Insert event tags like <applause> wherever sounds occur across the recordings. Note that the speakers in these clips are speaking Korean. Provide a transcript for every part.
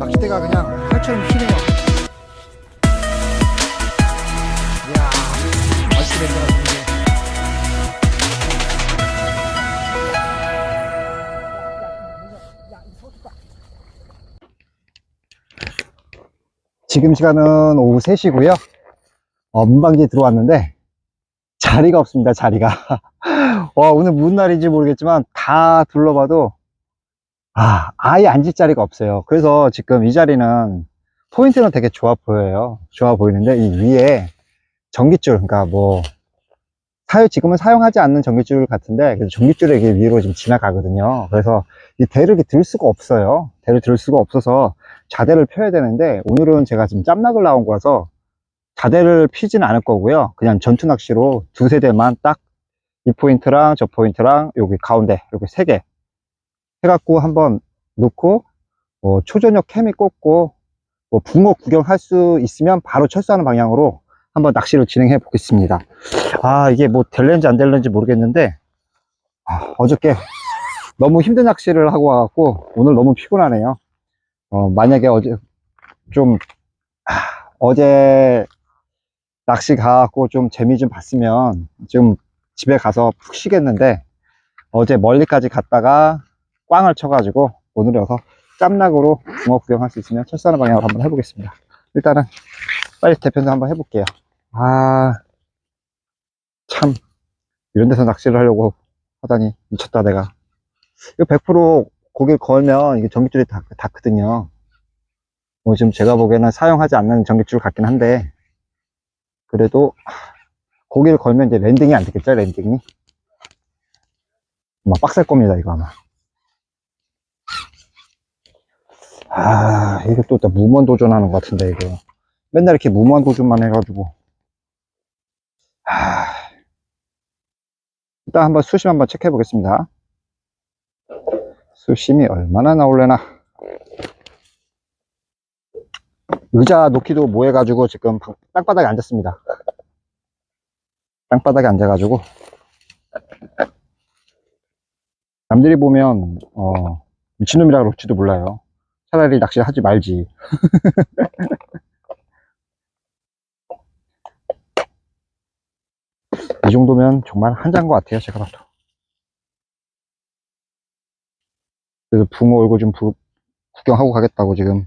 낚싯대가 그냥 활처럼 휘네요. 이야, 맛있게 된것 같은데. 지금 시간은 오후 3시고요. 어, 문방지에 들어왔는데 자리가 없습니다. 자리가. <laughs> 와, 오늘 무슨 날인지 모르겠지만 다 둘러봐도 아, 아예 앉을 자리가 없어요. 그래서 지금 이 자리는 포인트는 되게 좋아 보여요. 좋아 보이는데 이 위에 전깃줄, 그러니까 뭐 사유 지금은 사용하지 않는 전깃줄 같은데 그래서 전깃줄이 이게 위로 지금 지나가거든요. 그래서 이 대를 들 수가 없어요. 대를 들 수가 없어서 자대를 펴야 되는데 오늘은 제가 지금 짬낙을 나온 거라서 자대를 피지는 않을 거고요. 그냥 전투 낚시로 두세 대만 딱 이 포인트랑 저 포인트랑 여기 가운데 이렇게 세 개 해갖고 한번 놓고 뭐 초저녁 케미 꽂고 뭐 붕어 구경할 수 있으면 바로 철수하는 방향으로 한번 낚시를 진행해 보겠습니다. 아 이게 뭐 될는지 안 될는지 모르겠는데 아, 어저께 너무 힘든 낚시를 하고 와갖고 오늘 너무 피곤하네요. 어, 만약에 어제 좀 아, 어제 낚시 가갖고 좀 재미 좀 봤으면 좀 집에 가서 푹 쉬겠는데 어제 멀리까지 갔다가 꽝을 쳐가지고 오늘여서 짬낙으로 붕어 구경할 수 있으면 철사하는 방향으로 한번 해보겠습니다. 일단은 빨리 대편성 한번 해볼게요. 아, 참 이런 데서 낚시를 하려고 하다니 미쳤다 내가. 이거 100% 고기를 걸면 이게 전기줄이 닿, 닿거든요. 뭐 지금 제가 보기에는 사용하지 않는 전기줄 같긴 한데 그래도 고기를 걸면 이제 랜딩이 안 되겠죠 랜딩이 아마 빡셀 겁니다 이거 아마 아 이거 또 무모한 도전하는 것 같은데 이거. 맨날 이렇게 무모한 도전만 해가지고. 아. 일단 한번 수심 한번 체크해 보겠습니다. 수심이 얼마나 나올래나. 의자 놓기도 뭐해가지고 지금 방- 땅바닥에 앉았습니다. 땅바닥에 앉아가지고. 남들이 보면 어, 미친놈이라 그럴지도 몰라요 차라리 낚시 하지 말지. <laughs> 이 정도면 정말 한자인 것 같아요 제가 봐도. 그래서 붕어 얼굴 좀 부- 구경하고 가겠다고 지금.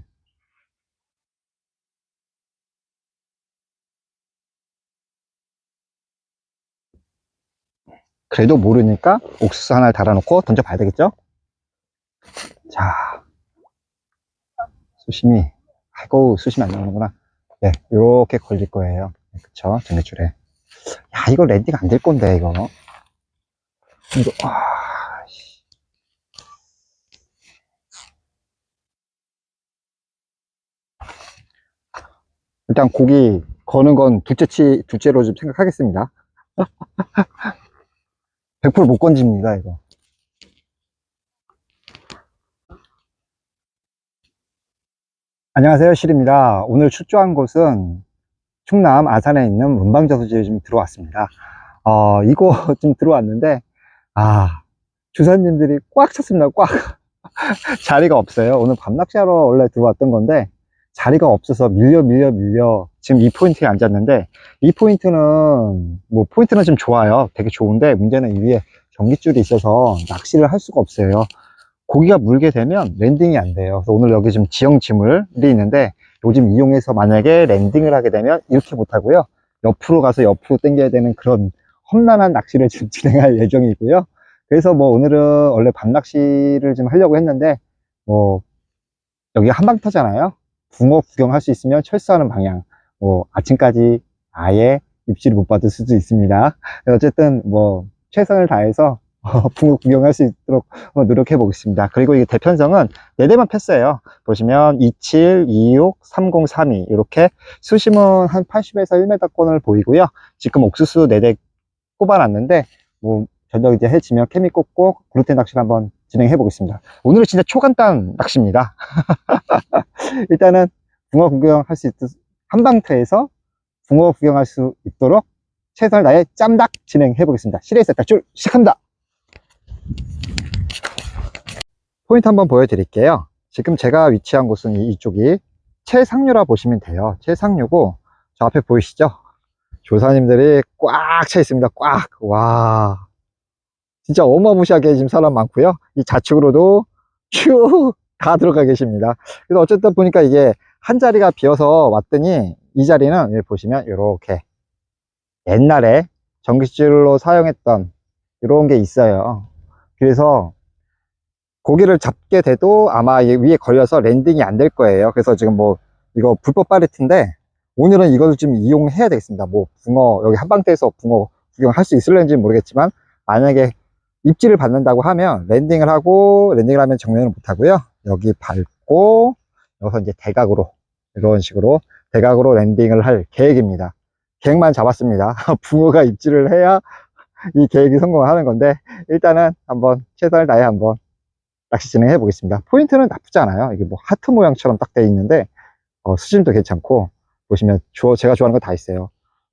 그래도 모르니까 옥수수 하나를 달아놓고 던져봐야 되겠죠? 자, 수심이, 아이고, 수심이 안 나오는구나. 네, 요렇게 걸릴 거예요. 네, 그쵸? 전기줄에. 야, 이거 랜딩 안 될 건데, 이거. 이거, 아, 씨. 일단 고기 거는 건 둘째 치, 둘째로 좀 생각하겠습니다. <laughs> 100%못 건집니다, 이거. 안녕하세요, 실입니다. 오늘 출조한 곳은 충남 아산에 있는 문방저수지에 좀 들어왔습니다. 어, 이곳 <laughs> 좀 들어왔는데, 아, 주사님들이 꽉 찼습니다, 꽉. <laughs> 자리가 없어요. 오늘 밤낚시하러 원래 들어왔던 건데, 자리가 없어서 밀려, 밀려, 밀려. 지금 이 포인트에 앉았는데, 이 포인트는, 뭐, 포인트는 좀 좋아요. 되게 좋은데, 문제는 이 위에 전깃줄이 있어서 낚시를 할 수가 없어요. 고기가 물게 되면 랜딩이 안 돼요. 그래서 오늘 여기 좀 지형 지물이 있는데 요즘 이용해서 만약에 랜딩을 하게 되면 이렇게 못하고요. 옆으로 가서 옆으로 당겨야 되는 그런 험난한 낚시를 지금 <laughs> 진행할 예정이고요. 그래서 뭐 오늘은 원래 밤낚시를 좀 하려고 했는데 뭐 여기 한방터잖아요. 붕어 구경할 수 있으면 철수하는 방향. 뭐 아침까지 아예 입질을 못 받을 수도 있습니다. <laughs> 어쨌든 뭐 최선을 다해서 <laughs> 어, 붕어 구경할 수 있도록 노력해 보겠습니다. 그리고 이 대편성은 4대만 폈어요. 보시면 27, 26, 30, 32 이렇게 수심은 한 80에서 1m권을 보이고요. 지금 옥수수 4대 꼽아놨는데 뭐 저녁 이제 해지면 케미 꽂고 글루텐 낚시를 한번 진행해 보겠습니다. 오늘은 진짜 초간단 낚시입니다. <laughs> 일단은 붕어 구경할 수 있, 한방터에서 붕어 구경할 수 있도록 최선을 다해 짬닭 진행해 보겠습니다. 시레이스 탈출 시작합니다. 포인트 한번 보여드릴게요. 지금 제가 위치한 곳은 이- 이쪽이 최상류라 보시면 돼요. 최상류고, 저 앞에 보이시죠? 조사님들이 꽉 차 있습니다. 꽉. 와. 진짜 어마무시하게 지금 사람 많고요. 이 좌측으로도 쭉 다 들어가 계십니다. 그래서 어쨌든 보니까 이게 한 자리가 비어서 왔더니 이 자리는 여기 보시면 이렇게 옛날에 전기줄로 사용했던 이런 게 있어요. 그래서 고기를 잡게 돼도 아마 이 위에 걸려서 랜딩이 안 될 거예요. 그래서 지금 뭐 이거 불법 파리트인데 오늘은 이걸 좀 이용해야 되겠습니다. 뭐 붕어 여기 한방대에서 붕어 구경할 수 있을는지 모르겠지만 만약에 입질을 받는다고 하면 랜딩을 하고 랜딩을 하면 정면을 못 하고요. 여기 밟고 여기서 이제 대각으로 이런 식으로 대각으로 랜딩을 할 계획입니다. 계획만 잡았습니다. <laughs> 붕어가 입질을 해야 이 계획이 성공하는 건데 일단은 한번 최선을 다해 한번 낚시 진행해 보겠습니다. 포인트는 나쁘지 않아요. 이게 뭐 하트 모양처럼 딱 돼 있는데 어, 수심도 괜찮고 보시면 주, 제가 좋아하는 거 다 있어요.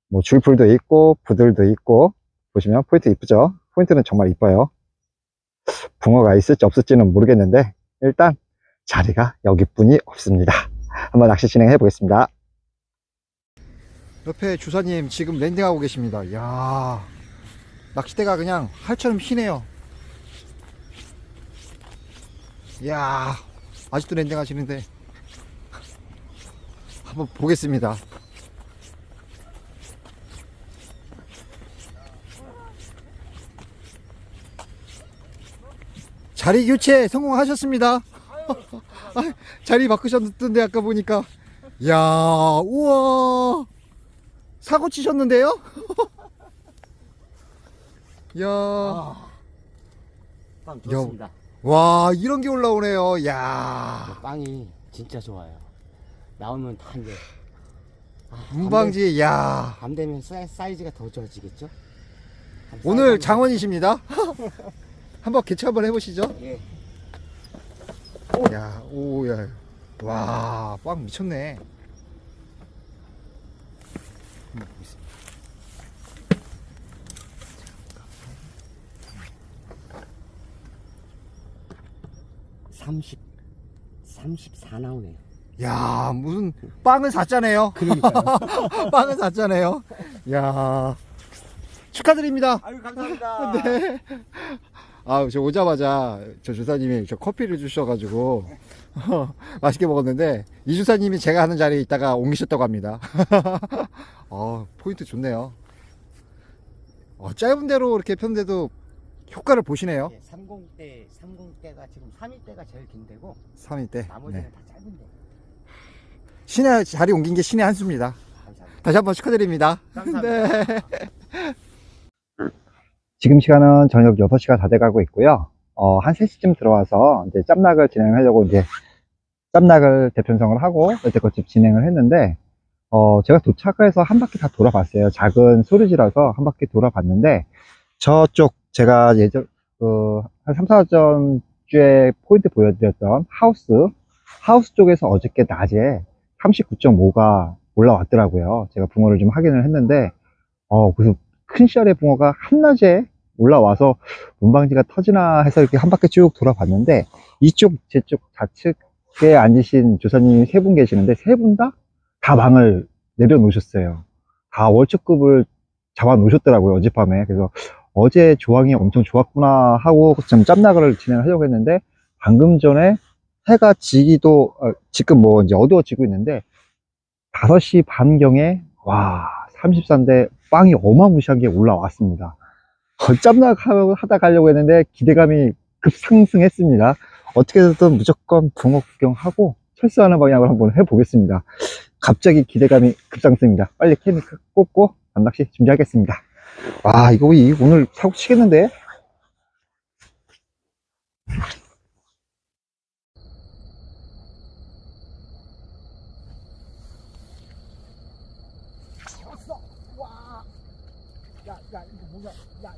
뭐 줄풀도 있고 부들도 있고 보시면 포인트 이쁘죠? 포인트는 정말 이뻐요. 붕어가 있을지 없을지는 모르겠는데 일단 자리가 여기뿐이 없습니다. 한번 낚시 진행해 보겠습니다. 옆에 주사님 지금 랜딩하고 계십니다. 이야 낚싯대가 그냥 활처럼 휘네요. 이야 아직도 랜딩 하시는데 한번 보겠습니다. 자리 교체 성공하셨습니다. <laughs> 아, 자리 바꾸셨던데 아까 보니까 야 우와 사고 치셨는데요? <laughs> 야, 빵 좋습니다. 와 이런 게 올라오네요. 야, 빵이 진짜 좋아요. 나오면 다 이제 아, 문방지, 야. 밤 되면 사이, 사이즈가 더 좋아지겠죠? 한 오늘 장원이십니다. <laughs> 한번 개최 한번 해보시죠. 예. 야, 오, 야, 와, 빵 미쳤네. 한번 보겠습니다. 30 34 나오네요. 야, 무슨 빵을 샀잖아요. 그러니까요. <laughs> 빵을 샀잖아요. 야, 축하드립니다. 아유 감사합니다. <laughs> 네. 아, 저 오자마자 저 주사님이 저 커피를 주셔가지고 <laughs> 맛있게 먹었는데 이 주사님이 제가 하는 자리에 있다가 옮기셨다고 합니다. 어, 포인트 좋네요. 어, 짧은 대로 이렇게 폈는데도 효과를 보시네요. 예, 30대 30대가 지금 3위대가 제일 긴데고 3위 때. 나머지는 네. 다 짧은데. 신의 자리 옮긴 게 신의 한 수입니다. 감사합니다. 다시 한번 축하드립니다. 감사합니다. 네. <laughs> 지금 시간은 저녁 6시가 다 돼가고 있고요. 어, 한 3시쯤 들어와서 이제 짬낙을 진행하려고 이제 짬낙을 대편성을 하고 여태껏 집 진행을 했는데, 어, 제가 도착해서 한 바퀴 다 돌아봤어요. 작은 소리지라서 한 바퀴 돌아봤는데, 저쪽 제가 예전, 그, 한 3, 4전 주에 포인트 보여드렸던 하우스, 하우스 쪽에서 어저께 낮에 39.5가 올라왔더라고요. 제가 붕어를 좀 확인을 했는데, 어, 그래서 큰 씨알의 붕어가 한낮에 올라와서 문방지가 터지나 해서 이렇게 한 바퀴 쭉 돌아봤는데, 이쪽, 제쪽 좌측에 앉으신 조사님이 세분 계시는데, 세분 다? 다 망을 내려놓으셨어요. 다 월초급을 잡아 놓으셨더라고요, 어젯밤에. 그래서 어제 조항이 엄청 좋았구나 하고 좀 짬나가를 진행하려고 했는데, 방금 전에 해가 지기도, 어, 지금 뭐 이제 어두워지고 있는데, 5시 반경에, 와, 34인데 빵이 어마무시하게 올라왔습니다. 어, 짬낙 하다 가려고 했는데 기대감이 급상승했습니다. 어떻게 해서든 무조건 붕어 구경하고 철수하는 방향으로 한번 해보겠습니다. 갑자기 기대감이 급상승입니다. 빨리 케미크 꽂고 밤낚시 준비하겠습니다. 와, 이거 이- 오늘 사고 치겠는데? 이거 이거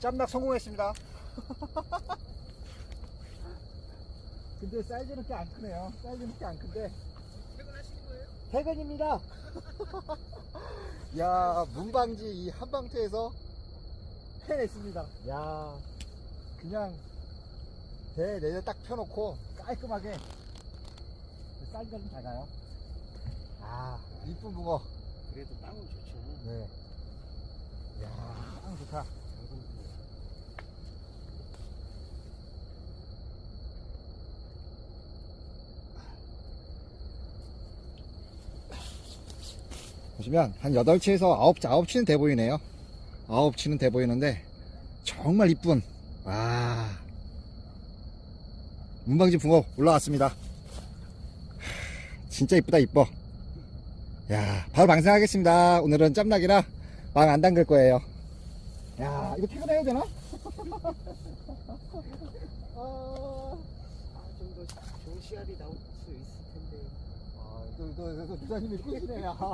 짬낙 성공했습니다. <laughs> 근데 사이즈는 꽤 안 크네요. 사이즈는 꽤 안 큰데. 퇴근하시는 거예요? 퇴근입니다. <laughs> 야, 문방지 이 한방터에서 해냈습니다. 야, 그냥 배 내려 딱 펴놓고 깔끔하게 쌀가 좀잘 가요. 아, 이쁜 붕어. 그래도 빵은 좋죠. 네. 야, 짱 좋다. 보시면 한 8치에서 9, 9치는 돼 보이네요. 9치는 돼 보이는데 정말 이쁜 와 문방지 붕어 올라왔습니다. 하, 진짜 이쁘다 이뻐. 야 바로 방생하겠습니다. 오늘은 짬nak이라 마음 안 담글 거예요. 야 이거 퇴근해야 되나? 아, 좀더 좋은 씨알이 나올 수 있을 텐데. 아, 또, 또, 또, 주사님이 꾸시네. 아.